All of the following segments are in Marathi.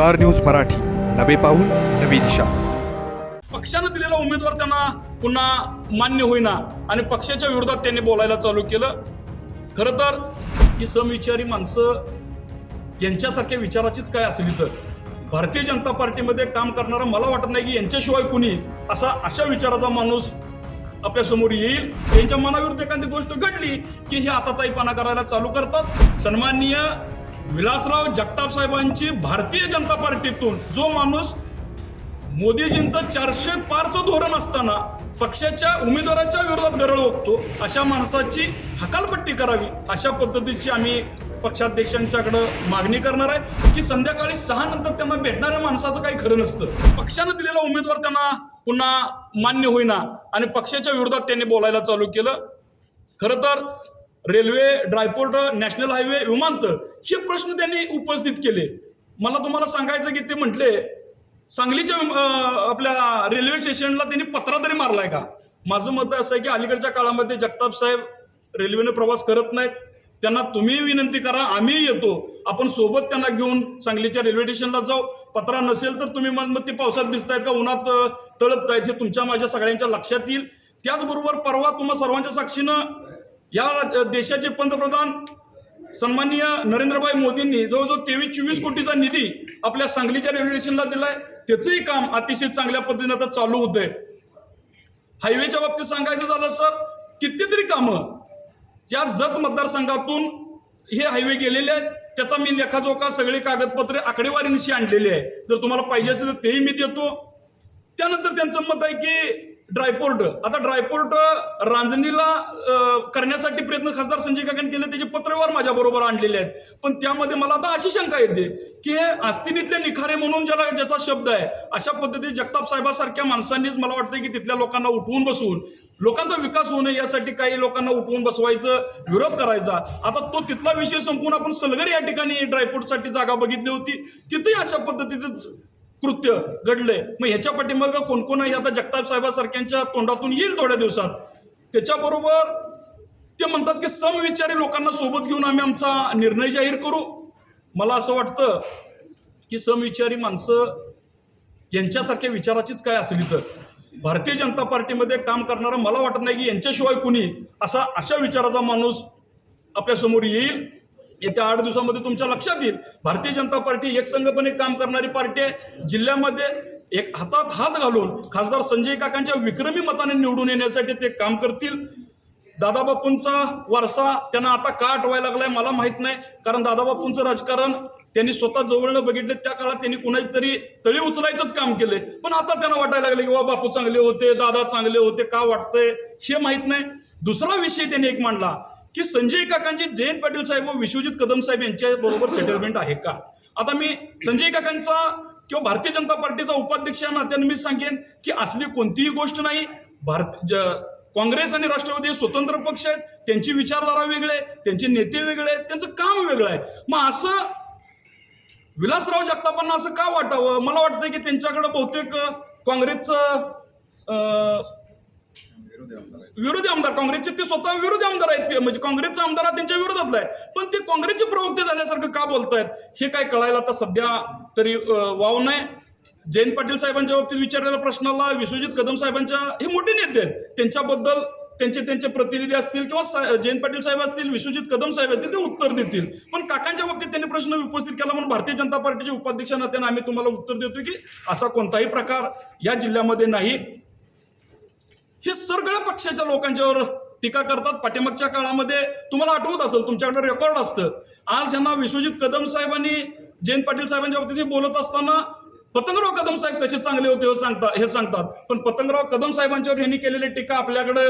Star news Marathi. नवे पाऊल नवी दिशा. पक्षानं दिलेला उमेदवार त्यांना पुन्हा मान्य होईना आणि पक्षाच्या विरोधात त्यांनी बोलायला चालू केलं. खरं तर ही समविचारी माणसं यांच्यासारख्या विचाराचीच काय असली तर? भारतीय जनता पार्टीमध्ये काम करणारा मला वाटत नाही की यांच्याशिवाय कुणी असा अशा विचाराचा माणूस आपल्यासमोर येईल. त्यांच्या मनाविरुद्ध एखादी गोष्ट घडली की हे आता ताईपणा करायला चालू करतात. सन्माननीय विलासराव जगताप साहेबांची भारतीय जनता पार्टीतून जो माणूस मोदीजींचं चारशे पारचं धोरण असताना पक्षाच्या उमेदवाराच्या विरोधात गरळ ओकतो अशा माणसाची हकालपट्टी करावी अशा पद्धतीची आम्ही पक्षाध्यक्षांच्याकडं मागणी करणार आहे की संध्याकाळी सहा नंतर त्यांना भेटणाऱ्या माणसाचं काही खरं नसतं. पक्षानं दिलेला उमेदवार त्यांना पुन्हा मान्य होईना आणि पक्षाच्या विरोधात त्यांनी बोलायला चालू केलं. खरं तर रेल्वे ड्रायपोर्ट नॅशनल हायवे विमानतळ हे प्रश्न त्यांनी उपस्थित केले. मला तुम्हाला सांगायचं की ते म्हटले सांगलीच्या आपल्या रेल्वे स्टेशनला त्यांनी पत्रा तरी मारलाय का? माझं मत असं आहे की अलीकडच्या काळामध्ये जगताप साहेब रेल्वेने प्रवास करत नाहीत. त्यांना तुम्ही विनंती करा आम्ही येतो. आपण सोबत त्यांना घेऊन सांगलीच्या रेल्वे स्टेशनला जाऊ. पत्रा नसेल तर तुम्ही मग मग ते पावसात भिजतायत का उन्हात तळपतायत हे तुमच्या माझ्या सगळ्यांच्या लक्षात येईल. त्याचबरोबर परवा तुम्हा सर्वांच्या साक्षीनं या देशाचे पंतप्रधान सन्माननीय नरेंद्रभाई मोदींनी जवळजवळ तेवीस चोवीस कोटीचा निधी आपल्या सांगलीच्या रेल्वे स्टेशनला दिलाय. त्याचंही काम अतिशय चांगल्या पद्धतीने आता चालू होतंय. हायवेच्या बाबतीत सांगायचं झालं तर कितीतरी कामं या जत मतदारसंघातून हे हायवे गेलेले आहेत. त्याचा मी लेखाजोखा सगळे कागदपत्रे आकडेवारीनिशी आणलेली आहे जर तुम्हाला पाहिजे असेल तर तेही मी देतो. त्यानंतर त्यांचं मत आहे की ड्रायपोर्ट. आता ड्रायपोर्ट रांजणीला करण्यासाठी प्रयत्न खासदार संजय काकांनी केले त्याचे पत्रव्यवहार माझ्या बरोबर आणलेले आहेत. पण त्यामध्ये मला आता अशी शंका येते की हे आस्तिनीतले निखारे म्हणून ज्याला ज्याचा शब्द आहे अशा पद्धतीने जगताप साहेबासारख्या माणसांनीच मला वाटतं की तिथल्या लोकांना उठवून बसवून लोकांचा विकास होऊ नये यासाठी काही लोकांना उठवून बसवायचं विरोध करायचा. आता तो तिथला विषय संपून आपण सलगर या ठिकाणी ड्रायपोर्टसाठी जागा बघितली होती. तिथेही अशा पद्धतीचंच कृत्य घडलंय. मग ह्याच्या पाठीमागं कोणकोणही आहे? आता जगताप साहेबासारख्यांच्या तोंडातून येईल थोड्या दिवसात. त्याच्याबरोबर ते म्हणतात की समविचारी लोकांना सोबत घेऊन आम्ही आमचा निर्णय जाहीर करू. मला असं वाटतं की समविचारी माणसं यांच्यासारख्या विचाराचीच काय असली तर. भारतीय जनता पार्टीमध्ये काम करणारा मला वाटत नाही की यांच्याशिवाय कुणी असा अशा विचाराचा माणूस आपल्यासमोर येईल. येत्या आठ दिवसामध्ये तुमच्या लक्षात येईल. भारतीय जनता पार्टी एक संघपणे काम करणारी पार्टी आहे. जिल्ह्यामध्ये एक हातात हात घालून खासदार संजय काकांच्या विक्रमी मताने निवडून येण्यासाठी ते काम करतील. दादाबापूंचा वारसा त्यांना आता का आठवायला लागलाय मला माहीत नाही. कारण दादाबापूंचं राजकारण त्यांनी स्वतः जवळनं बघितले. त्या काळात त्यांनी कुणाची तरी तळी उचलायचंच काम केलंय. पण आता त्यांना वाटायला लागले की वा बापू चांगले होते दादा चांगले होते का वाटतंय? हे माहीत नाही. दुसरा विषय त्यांनी एक मांडला. की संजय काकांचे जयंत पाटील साहेब व विश्वजित कदम साहेब यांच्या बरोबर सेटलमेंट आहे का? आता मी संजय काकांचा किंवा भारतीय जनता पार्टीचा उपाध्यक्ष या नात्याने मी सांगेन की असली कोणतीही गोष्ट नाही. भारत काँग्रेस आणि राष्ट्रवादी हे स्वतंत्र पक्ष आहेत. त्यांची विचारधारा वेगळे त्यांचे नेते वेगळे आहेत त्यांचं काम वेगळं आहे. मग असं विलासराव जगतापांना असं का वाटावं? मला वाटतं की त्यांच्याकडं बहुतेक काँग्रेसचं विरोधी आमदार काँग्रेसचे ते स्वतः विरोधी आमदार आहेत ते. म्हणजे काँग्रेसचा आमदार हा त्यांच्या विरोधातला आहे. पण ते काँग्रेसचे प्रवक्ते झाल्यासारखं का बोलतायत? हे काय कळायला आता सध्या तरी वाव नाही. जयंत पाटील साहेबांच्या बाबतीत विचारलेल्या प्रश्नाला विश्वजित कदम साहेबांच्या हे मोठे नेते आहेत. त्यांच्याबद्दल त्यांचे त्यांचे प्रतिनिधी असतील किंवा जयंत पाटील साहेब असतील विश्वजित कदम साहेब असतील ते उत्तर देतील. पण काकांच्या बाबतीत त्यांनी प्रश्न उपस्थित केला म्हणून भारतीय जनता पार्टीचे उपाध्यक्ष नात्याने आम्ही तुम्हाला उत्तर देतो की असा कोणताही प्रकार या जिल्ह्यामध्ये नाही. सगळ्या पक्षाच्या लोकांच्यावर टीका करतात. पाठीमागच्या काळामध्ये तुम्हाला आठवत असेल तुमच्याकडे रेकॉर्ड असतं. आज यांना विश्वजित कदम साहेबांनी जयंत पाटील साहेबांच्या वतीने बोलत असताना पतंगराव कदम साहेब कसे चांगले होते हे सांगता हे सांगतात. पण पतंगराव कदम साहेबांच्यावर यांनी केलेली टीका आपल्याकडे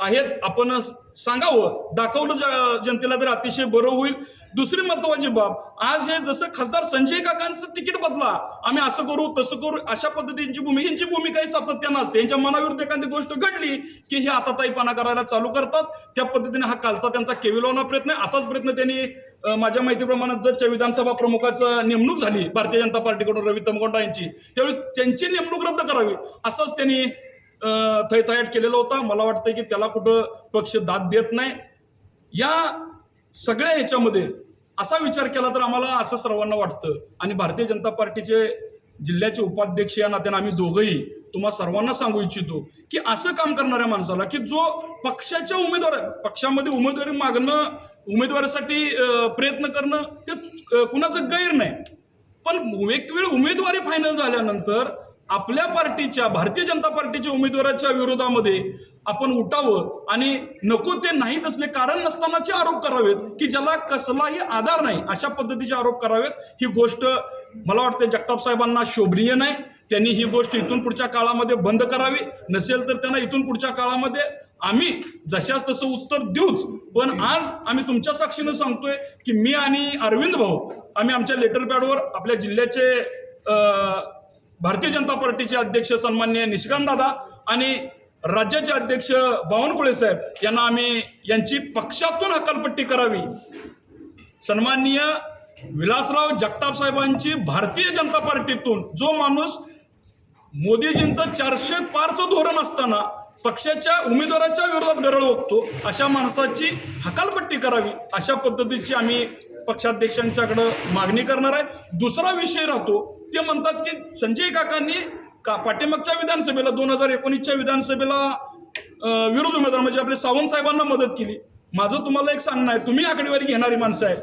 आहेत. आपण सांगावं. दाखवलं जनतेला तर अतिशय बरं होईल. दुसरी महत्वाची बाब आज हे जसं खासदार संजय काकांचं तिकीट बदला आम्ही असं करू तसं करू अशा पद्धतीची भूमिका यांची भूमिकाही सातत्यानं असते यांच्या मनाविरुद्ध एखादी गोष्ट घडली की हे आताताईपणा करायला चालू करतात. त्या पद्धतीने हा कालचा त्यांचा केविलवणा प्रयत्न आहे. असाच प्रयत्न त्यांनी माझ्या माहितीप्रमाणे जर विधानसभा प्रमुखाचं नेमणूक झाली भारतीय जनता पार्टीकडून रवी तमगोंडा यांची. त्यावेळी त्यांची नेमणूक रद्द करावी असंच त्यांनी अं, थैथयाट केलेला होता. मला वाटतं की त्याला कुठं पक्ष दाद देत नाही. या सगळ्या ह्याच्यामध्ये असा विचार केला तर आम्हाला असं सर्वांना वाटतं. आणि भारतीय जनता पार्टीचे जिल्ह्याचे उपाध्यक्ष या नात्यानं आम्ही दोघंही तुम्हा सर्वांना सांगू इच्छितो की असं काम करणाऱ्या माणसाला की जो पक्षाच्या उमेदवार पक्षामध्ये उमेदवारी मागणं उमेदवारीसाठी प्रयत्न करणं हे कुणाचं गैर नाही. पण एक वेळ उमेदवारी फायनल झाल्यानंतर आपल्या पार्टीच्या भारतीय जनता पार्टीच्या उमेदवाराच्या विरोधामध्ये आपण उठावं आणि नको ते नाहीत असले कारण नसतानाचे आरोप करावेत की ज्याला कसलाही आधार नाही अशा पद्धतीचे आरोप करावेत. ही गोष्ट मला वाटते जगताप साहेबांना शोभनीय नाही. त्यांनी ही गोष्ट इथून पुढच्या काळामध्ये बंद करावी. नसेल तर त्यांना इथून पुढच्या काळामध्ये आम्ही जशाच तसं उत्तर देऊच. पण आज आम्ही तुमच्या साक्षीनं सांगतोय की मी आणि अरविंद भाऊ आम्ही आमच्या लेटर पॅडवर आपल्या जिल्ह्याचे भारतीय जनता पार्टीचे अध्यक्ष सन्मान्य निशिकांत दादा आणि राज्याचे अध्यक्ष बावनकुळे साहेब यांना आम्ही यांची पक्षातून हकालपट्टी करावी. सन्माननीय विलासराव जगताप साहेबांची भारतीय जनता पार्टीतून जो माणूस मोदीजींचं चारशे पारचं धोरण असताना पक्षाच्या उमेदवाराच्या विरोधात गरळ ओकतो अशा माणसाची हकालपट्टी करावी अशा पद्धतीची आम्ही पक्षाध्यक्षांच्याकडं मागणी करणार आहे. दुसरा विषय राहतो ते म्हणतात की संजय काकांनी का पाठीमागच्या विधानसभेला दोन हजार एकोणीसच्या विधानसभेला विरोध उमेदवार म्हणजे आपले सावंत साहेबांना मदत केली. माझं तुम्हाला एक सांगणं आहे तुम्ही आकडेवारी घेणारी माणसं आहे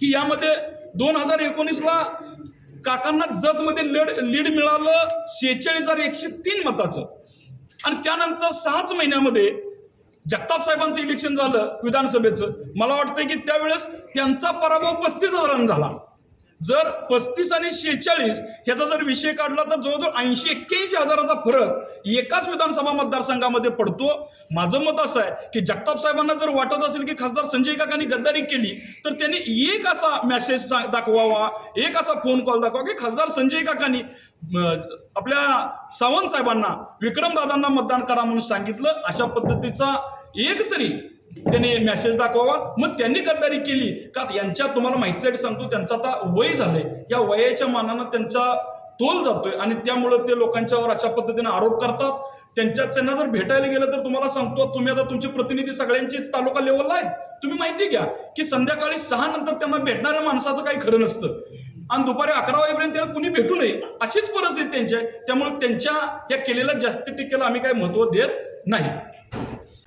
की यामध्ये दोन हजार एकोणीसला काकांना जतमध्ये लीड लीड मिळालं शेहेचाळीस हजार एकशे तीन मताचं. आणि त्यानंतर सहाच महिन्यामध्ये जगताप साहेबांचं इलेक्शन झालं विधानसभेचं. मला वाटतं की त्यावेळेस त्यांचा पराभव पस्तीस हजारांनी झाला. जर पस्तीस आणि शेहेचाळीस ह्याचा जर विषय काढला तर जवळजवळ ऐंशी एक्क्याऐंशी हजाराचा फरक एकाच विधानसभा मतदारसंघामध्ये पडतो. माझं मत असं आहे की जगताप साहेबांना जर वाटत असेल की खासदार संजय काकांनी गद्दारी केली तर त्यांनी एक असा मेसेज दाखवावा एक असा फोन कॉल दाखवा की खासदार संजय काकांनी आपल्या सावंत साहेबांना विक्रमदादांना मतदान करा म्हणून सांगितलं. अशा पद्धतीचा एक तरी त्यांनी मेसेज दाखवावा. मग त्यांनी गद्दारी केली. का यांच्या तुम्हाला माहितीसाठी सांगतो त्यांचं आता वय झालंय. या वयाच्या मानानं त्यांचा तोल जातोय आणि त्यामुळं ते लोकांच्यावर अशा पद्धतीने आरोप करतात. त्यांच्या त्यांना जर भेटायला गेलं तर तुम्हाला सांगतो तुम्ही आता तुमचे प्रतिनिधी सगळ्यांचे तालुका लेवलला आहेत. तुम्ही माहिती घ्या की संध्याकाळी सहा नंतर त्यांना भेटणाऱ्या माणसाचं काही खरं नसतं. आणि दुपारी अकरा वाजेपर्यंत त्यांना कुणी भेटू नये अशीच परिस्थिती त्यांची आहे. त्यामुळे त्यांच्या या केलेल्या जास्ती टीकेला आम्ही काही महत्त्व देत नाही.